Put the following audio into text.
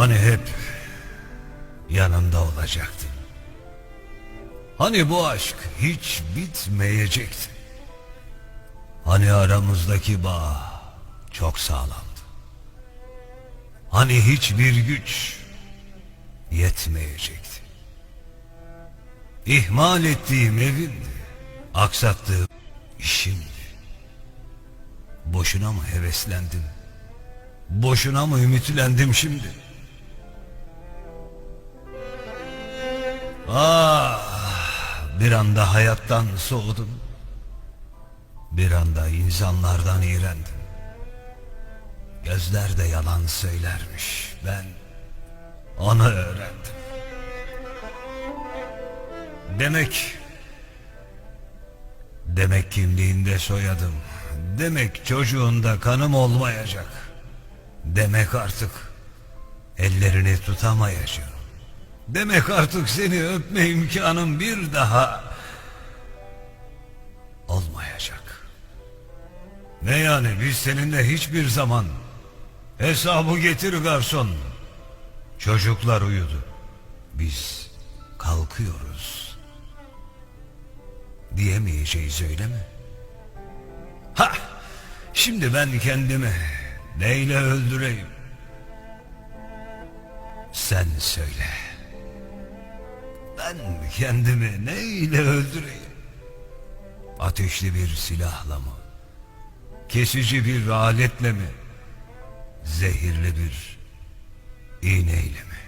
Hani hep yanımda olacaktın. Hani bu aşk hiç bitmeyecekti. Hani aramızdaki bağ çok sağlamdı. Hani hiçbir güç yetmeyecekti. İhmal ettiğim evimdi. Aksattığım işimdi. Boşuna mı heveslendim? Boşuna mı ümitlendim şimdi? Ah, bir anda hayattan soğudum. Bir anda insanlardan iğrendim. Gözler de yalan söylermiş. Ben onu öğrendim. Demek Demek kimliğinde soyadım. Demek çocuğunda kanım olmayacak. Demek artık ellerini tutamayacağım. Demek artık seni öpme imkanım bir daha olmayacak. Ne yani biz seninle hiçbir zaman hesabı getir garson. Çocuklar uyudu. Biz kalkıyoruz. Diyemeyeceğiz öyle mi? Ha! Şimdi ben kendimi neyle öldüreyim? Sen söyle. Ben kendimi neyle öldüreyim? Ateşli bir silahla mı? Kesici bir aletle mi? Zehirli bir iğneyle mi?